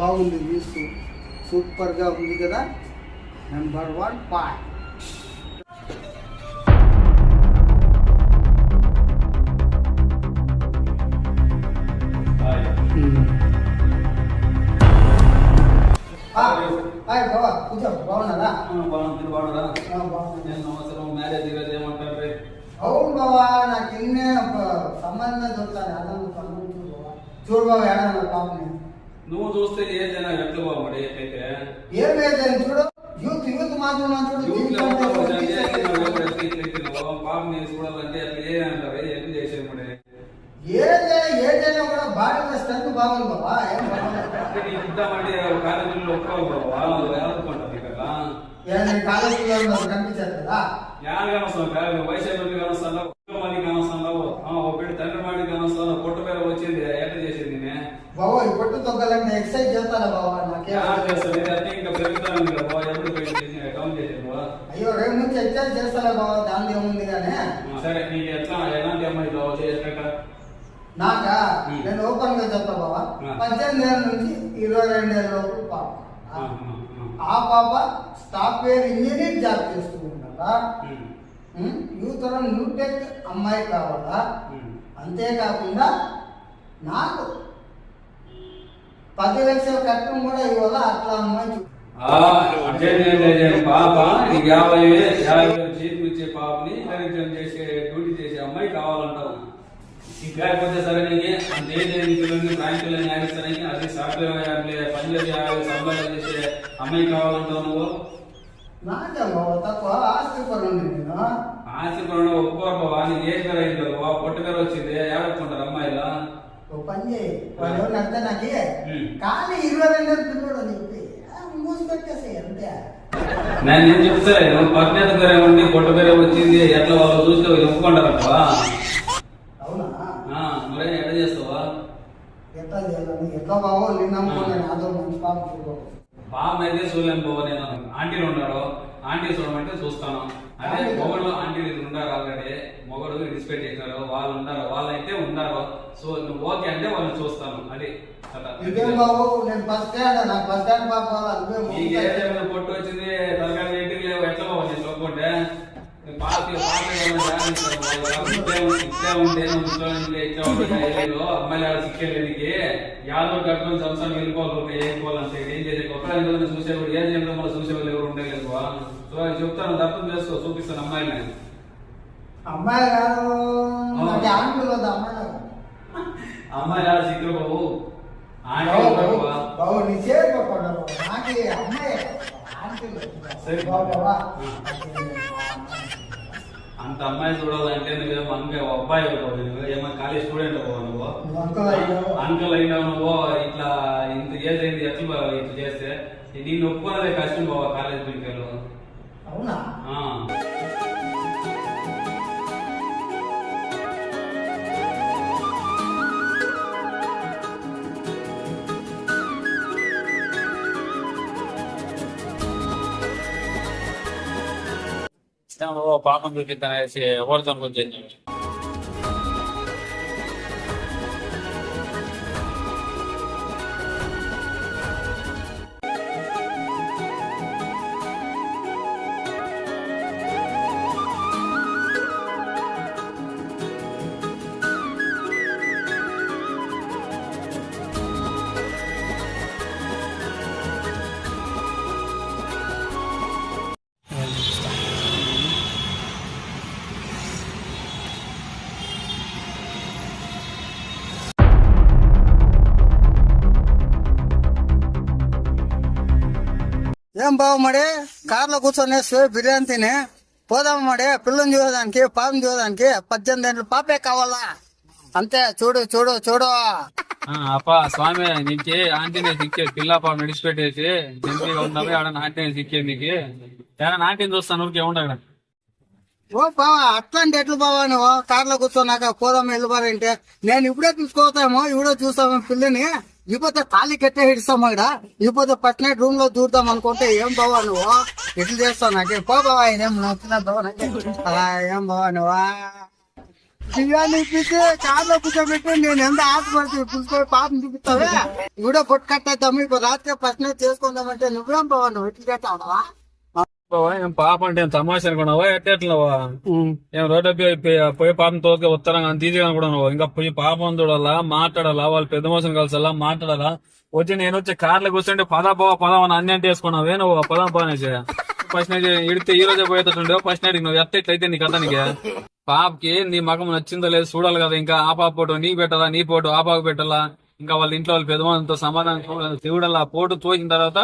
బాగుంది వ్యూస్ సూపర్గా ఉంది కదా? నెంబర్ వన్ పాయింట్ హాయ్ బాబా కూర్చో బాగున్నారా? బాగుంది బాగున్నారా? ఆ, బాగున్నా. నేను సంవత్సరం మ్యారేజ్ ఈరోజు ఏమంటారు? రే అవును బాబా నాకు ఇన్నే ఒక సంబంధం దొరుకుతాను అదను సంబంధం చూడు బాబా చూడు బాబా ఏడన్నా పాపని నువ్వు చూస్తే ఏదైనా ఎట్లా బాగుండే అయితే ఏం లేదని చూడు యూత్ యూత్ మాత్రం చూడు జీవితం అంటే పాపని చూడాలంటే అట్లా ఏ అంటారు ఎట్లా చేసేయమడే ఏదే ఏదైనా కూడా బాడీలో స్ట్రెంత్ బాగుంది బాబా ఏం బాగుంది నీకు ఇద్దామంటే కాలేజీలో ఒప్పుకోవాలి బాబా ఎవరుకుంటారు ఇక్కడ ఏదైనా కాలేజీలో ఉన్నది కనిపించారు కదా యాన్ కానొస్తావు వైశాఖ కానొస్తావు మంది కానొస్తావు ఒకటి తండ్రి మాడి కానొస్తావు పొట్ట పేర వచ్చింది ఎట్లా చేసేది నేను బాబా ఈ పొట్టు తొక్కలంటే ఎక్సర్సైజ్ చేస్తారా బాబా నాకేం? అయ్యో రేపు నుంచి ఎక్సర్సైజ్ చేస్తారా బాబా దాని ఏముంది కానీ సరే నీకు ఎట్లా ఎలాంటి అమ్మాయి కావచ్చు ఎట్లా నాకా? ఉమ్. నేను ఓపెన్గా చెప్తా బాబా. పద్దెనిమిది ఏళ్ళ నుంచి ఇరవై రెండు ఏళ్ళ లోపు పాప. ఆ, పాప సాఫ్ట్వేర్ ఇంజనీర్ జాబ్ చేస్తూ ఉమ్, యూతరం న్యూటెక్ అమ్మాయి కావాలా. అంతేకాకుండా నాకు పది లక్షల కట్టం కూడా ఇవ్వాల? అట్లా అమ్మాయి ఏం. పాప నీకు యాభై యాభై జీతం ఇచ్చే పాపని చేసే డ్యూటీ చేసే అమ్మాయి కావాలంటావు. ఇంకా లేకపోతే సరే నీకు అంతే పిల్లల్ని బ్యాంక్ పిల్లల్ని ఆడిస్తానని అది సాఫ్ట్వేర్ ఎంప్లాయ్ పని చేసే సంబంధం చేసే అమ్మాయి కావాలంటావు నువ్వు? నాకే బాబా తక్కువ ఆస్తి పరుంది నేను. ఆశపడడం ఒప్పుకోరు బాబా నీకు ఏజ్ పేరు అయింది? పొట్టు పేరు వచ్చింది ఏడొక్కుంటారు అమ్మాయిలా? పని చేయి. వాళ్ళు నాకు. కానీ ఇరవై రెండు ఏళ్ళ పిల్లడు అని చెప్పి ఆ, మూసి పెట్టేసాయి అంతే. నేను ఏం చెప్తా పేరే ఉండి పొట్టు పేరే వచ్చింది ఎట్లా వాళ్ళు చూస్తే ఒప్పుకుంటారంటవా? అవునా? మరి ఎట్లా చేస్తావా? ఎట్లా చేయాలని ఎట్లా బావో నమ్ముకున్నాను మంచి పాప అయితే చూడలేను బాబు నేను. ఆంటీలు ఉన్నారు ఆంటీ చూడమంటే చూస్తాను. అదే. మొగడు ఆంటీలు ఇద్దరు ఉన్నారు ఆల్రెడీ. మొగడు డిస్పెక్ట్ చేసినారు వాళ్ళు ఉన్నారు వాళ్ళైతే ఉన్నారు సో నువ్వు ఓకే అంటే వాళ్ళని చూస్తాను. అది. ఇదేం బాబు? నేను స్టాండ్ నాకు స్టాండ్ పాప టైంలో పొట్టు వచ్చింది తరగతి ఇంటికి లేవు. ఎట్లా బాబు? నేను పార్టీ అమ్మాయిలు ఆడ శిక్షలేనికి యాదో సంవత్సరం వెళ్ళిపోవాలి. ఏం చేసే చూసేవాడు? ఏం చేయడం చూసేవాళ్ళు ఉండలేదు సో అది చెప్తాను అర్థం చేసుకో చూపిస్తాను అమ్మాయిని అమ్మాయి కాదు నాకు ఆంటీలు వద్దు అమ్మాయి కాదు. అమ్మాయి బాబు. ఆంటీ నీ నాకు అమ్మాయి. సరే. అంత అమ్మాయి చూడాలంటే నువ్వేమో అంక అబ్బాయి నువ్వు ఏమో కాలేజ్ స్టూడెంట్ అవ్వవు నువ్వు. నువ్వు అంకుల్ అయినావు. నువ్వు ఇట్లా ఇంత ఏజ్ అయింది ఎట్లా ఇట్లా చేస్తే? నేను ఒప్పుకోనదే కష్టం బావ కాలేజ్ పిల్లలు. అవునా? పాపం చూపిస్తానేసి ఎవరితో కొంచెం ఏం బావ మడి? కార్లో కూర్చొని స్వే బిర్యానీ తిని పోదాం మడి పిల్లని చూడడానికి పాపం చూడడానికి పద్దెనిమిది ఏళ్ళు పాపే కావాలా? అంతే చూడు చూడు చూడు. అప్ప స్వామి నీకే ఆంటీనే సిక్కే పిల్ల పాప నడిచిపెట్టేసి జంతిగా ఉన్నావే ఆడ ఆంటీనే సిక్కే నీకు. ఏదైనా ఆంటీని చూస్తాను ఊరికే ఉండగా ఓ బావా అట్లాంటి ఎట్లు బావా నువ్వు? కార్లో కూర్చోనాక పోదాం వెళ్ళిపోరంటే నేను ఇప్పుడే చూసుకోతామో ఇప్పుడే చూస్తాము పిల్లని. ఇకపోతే తాళి కట్టే హిడిస్తాము ఇక్కడ ఇకపోతే పట్టిన రూమ్లో దూరుతాం అనుకుంటే ఏం బావా నువ్వు? ఎట్లు చేస్తావు నాకే? పో బావా ఇదేం అలా ఏం బావా నువ్వా? బిర్యానీ ఇప్పించి కార్లో కూర్చోబెట్టి నేను ఎంత ఆశపడుతుంది పిలుచుకొని పాపం చూపిస్తావే? ఇప్పుడే పొట్టు కట్టేద్దాము ఇప్పుడు రాత్రి ఫస్ట్ చేసుకుందామంటే నువ్వేం బావా నువ్వు? ఎట్లు చేస్తావా బావా, ఏం పాప అంటే ఏం తమాషా అనుకున్నావా? ఎట్టేట్లవా ఏం రోడ్డు పోయి పాపం తోకే ఉత్తరం అంత ఈజీగా అనుకున్నావు ఇంకా పోయి పాపం చూడాలా మాట్లాడాలా వాళ్ళు పెద్ద మోసం కలిసాలా మాట్లాడాలా? వచ్చి నేను వచ్చి కార్లో కూర్చుంటే పదా పోవా పదా అని అన్ని అంటే వేసుకున్నావే నువ్వు? పదా పోనేసి. ఫస్ట్ నైట్ ఇడితే ఈ రోజే పోయేటట్టుండే. ఫస్ట్ నైట్ నువ్వు ఎత్త ఇట్లయితే నీకు అతనికి పాపకి నీ మగం నచ్చిందో లేదు చూడాలి కదా ఇంకా ఆ పాప ఫోటో నీ పెట్టాలా నీ ఫోటో ఆ పాప పెట్టాలా? ఇంకా వాళ్ళ ఇంట్లో వాళ్ళ పెద్దమంతో సమాధానం చూడాలి. ఫోటో చూసిన తర్వాత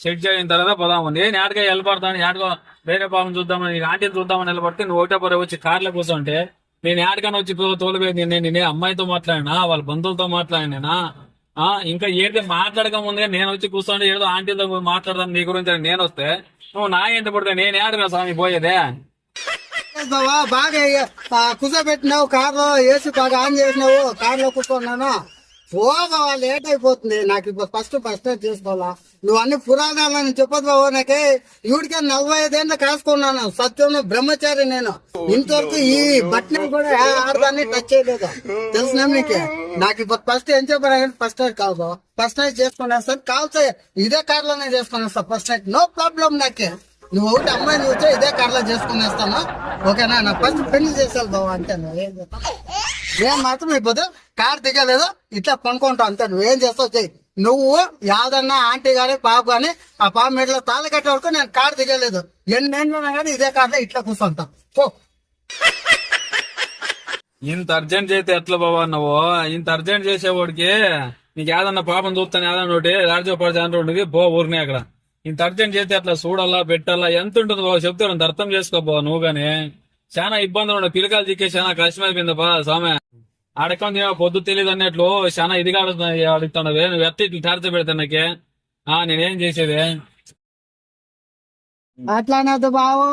సెట్ చేసిన తర్వాత పోదాము నేను ఆటగా వెళ్ళబడతాను ఆటగా వేరే పాపం చూద్దామని ఆంటీని చూద్దామని నిలబడితే నువ్వు ఒకటే పొర వచ్చి కార్లో కూర్చుంటే నేను ఆటగానే వచ్చి తోలిపోయింది నేను నేను అమ్మాయితో మాట్లాడినా వాళ్ళ బంధువులతో మాట్లాడినా ఆ ఇంకా ఏదో మాట్లాడక ముందుగా నేను వచ్చి కూర్చోండి ఏదో ఆంటీతో మాట్లాడదాం నీ గురించి నేను వస్తే నువ్వు నా ఎంత పడితే నేను ఏడగా స్వామి పోయేదే. బావా బాగా ఆ, కార్లో ఏసీ బాగా ఆన్ చేసినావు కార్లో కూర్చున్నాను? పోగా లేట్ అయిపోతుంది. నాకు ఇప్పుడు ఫస్ట్ ఫస్ట్ చేసుకోవాలా నువ్వు అన్ని పురాణాలని చెప్పదు బాబు నాకే. ఈవిడికే నలభై ఐదేళ్ళు కాసుకున్నాను. సత్యం బ్రహ్మచారి నేను. ఇంతవరకు ఈ బట్టని కూడా ఆడదాన్ని టచ్ చేయలేదు. తెలిసిన నీకే. నాకు ఇప్పుడు ఫస్ట్ ఏం చెప్పారు ఫస్ట్ నైట్ కాదు ఫస్ట్ నైట్ చేసుకునేస్తాను కాల్సే ఇదే కార్లోనే చేసుకునేస్తా ఫస్ట్ నైట్ నో ప్రాబ్లం నాకే. నువ్వు ఒకటి అమ్మాయిని చూస్తే ఇదే కార్లో చేసుకునేస్తాను ఓకేనా? నా ఫస్ట్ పెళ్ళి చేసాను బాబు అంతే. నువ్వు ఏం మాత్రం అయిపోతే కార్ దిగలేదు ఇట్లా పనుకుంటావు అంతే. నువ్వేం చేస్తావు చెయ్యి. నువ్వు యాదన్నా ఆంటీ కానీ పాప గాని ఆ పాప మెడలో తాళ కట్టే వరకు నేను కార్ దిగలేదు. ఎన్నేళ్ళు కానీ ఇదే కార్లో ఇట్లా కూర్చుంటాం. పో. ఇంత అర్జెంట్ చేస్తే ఎట్లా బాబా నువ్వు? ఇంత అర్జెంట్ చేసేవాడికి నీకు ఏదన్నా పాపం చూస్తాను ఏదన్నా ఒకటి రాజో పడితే ఉండేది బో ఊరినే అక్కడ. ఇంత అర్జెంట్ చేస్తే అట్లా చూడాలా పెట్టాలా ఎంత ఉంటుంది బాబు చెప్తాను అంత అర్థం చేసుకోబో నువ్వు కానీ చాలా ఇబ్బందులు ఉన్నాయి. పిలకాలు దిక్కే చాలా కష్టమైపోయిందా బా స్వామి? అడకం పొద్దు తెలియదు అన్నట్లు. చాలా ఇదిగా అడుగుతున్నావే. నువ్వు ఎత్త ఇట్లా టార్చర్ పెడతా నాకే. ఆ నేనేం చేసేది? అట్లానద్దు బావు.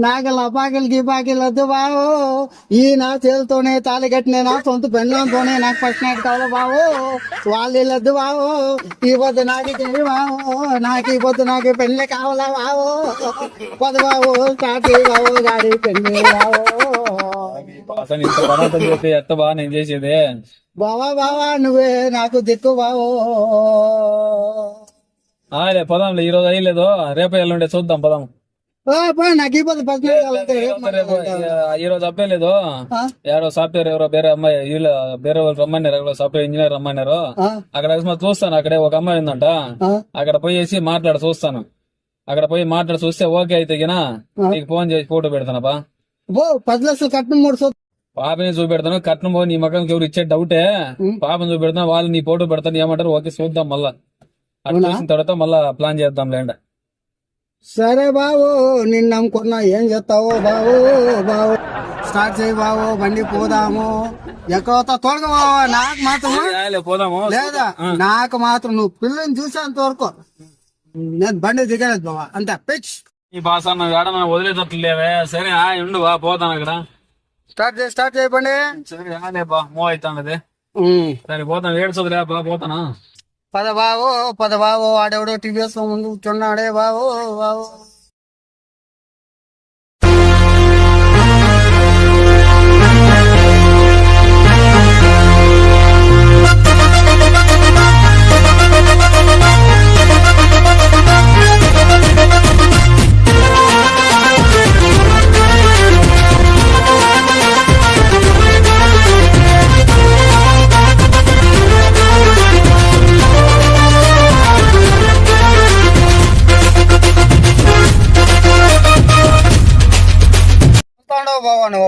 నాకు లపాకిలు గిపాకిలు వద్దు బావు. ఈ నా చేతితోనే తాళి కట్టిన సొంత పెళ్ళంతోనే నాకు ఫస్ట్ నైట్ కావాలి బావు. వాళ్ళు వెళ్ళొద్దు బావు. ఈ పొద్దు నాకు చెయ్యి బావు. నాకు ఈ పొద్దు నాకు పెళ్ళి కావాలా బావు. పొద్దు బావు స్టార్ట్ బావు గాడి పెళ్ళి బావు. అసలు ఇంత పదార్థం చేస్తే ఎట్ట బా నేను చేసేది? బావా బావా నువ్వే నాకు దిక్కు బావు. ఆలే పదాంలే ఈ రోజు అయ్యలేదు రేపు ఎల్లుండే చూద్దాం పదాం. నాకు ఈ ఫస్ట్ రేపు రోజు అప్పలేదు ఆ? ఎవరో సాఫ్ట్వేర్ ఎవరో వేరే అమ్మాయి వీళ్ళు వేరే వాళ్ళు రమ్మన్నారు ఎవరో సాఫ్ట్వేర్ ఇంజనీర్ రమ్మన్నారు? అక్కడ అకస్మాత్ చూస్తాను అక్కడే ఒక అమ్మాయి ఉందంట? అక్కడ పోయేసి మాట్లాడి చూస్తాను. అక్కడ పోయి మాట్లాడి చూస్తే ఓకే అయితే గినా. నీకు ఫోన్ చేసి ఫోటో పెడతాను పది లక్షలు కట్టిన మూడు సో పాపని చూపెడతాను కట్నం పో నీ మగంకి ఎవరు ఇచ్చే డౌటే. పాపని చూపెడతాను వాళ్ళు నీ ఫోటో పెడతాను ఏమంటారు? ఓకే చూద్దాం మళ్ళా. అట్లా చూసిన తర్వాత మళ్ళా ప్లాన్ చేద్దాం లేండి. సరే బాబు నిన్ను నమ్ముకున్నా ఏం చేస్తావో బాబు బాబు స్టార్ట్ చేయి బాబు బండి పోదాము. ఎక్కడ తోడగా బాబు నాకు మాత్రం పోదాము. లేదా? నాకు మాత్రం నువ్వు పిల్లని చూసేంత వరకు నేను బండి దిగలేదు బాబా అంతే పిచ్. ఈ భాష నువ్వు ఏడన్నా వదిలేటట్లు లేవే. సరే ఆ, ఉండు బా పోతాను అక్కడ. స్టార్ట్ చేయి స్టార్ట్ చేయి బండి. సరే ఆలే బా మూవ్ అవుతానది ఉమ్. సరే పోతాను ఏడు చదువులే బా పోతానా? పద బాబు పద బాబు ఆడెవడో టీవీఎస్ ముందు కూర్చున్నాడే బాబు బాబు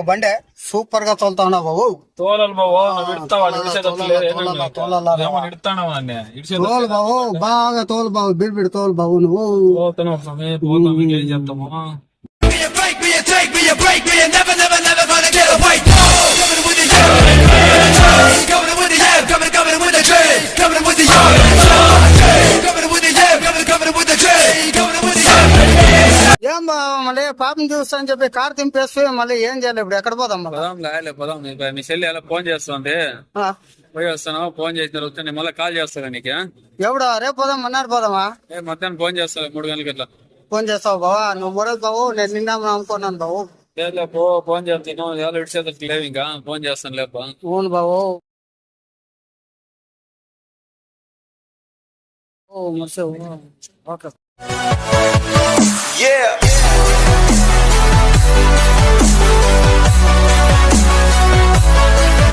బండి సూపర్గా తోలుతాండవు బాబు తోలలు లేదు తోలాలా, బాబు బాగా తోలు బాబు బిడి బిడి తోలు బాబు నువ్వు పోతాను ఒక సమయం పోతాం బావ మళ్ళీ పాపం చూస్తా అని చెప్పి కార్ తింపేసి మళ్ళీ ఏం చేయాలి ఇప్పుడు? ఎక్కడ పోదాం మళ్ళీ? పదాం లాయలే పదాం. నీ నీ చెల్లి అలా ఫోన్ చేస్తుంది. ఆ, పోయి వస్తాను ఫోన్ చేసిన తర్వాత నేను మళ్ళీ కాల్ చేస్తాను నీకు ఎవడు? రేపు పోదాం మన్నాడు పోదామా? ఏ మధ్యాహ్నం ఫోన్ చేస్తాను మూడు గంటలకి ఇట్లా. ఫోన్ చేస్తావు బావా? నువ్వు మూడోది బావు నేను నిన్న అనుకున్నాను బావు. లేపో ఫోన్ చేస్తాను ఇడిచేది లేవు ఇంకా. ఫోన్ చేస్తాను లేపో అవును బాబు ఓ మర్చి ఓకే. Yeah.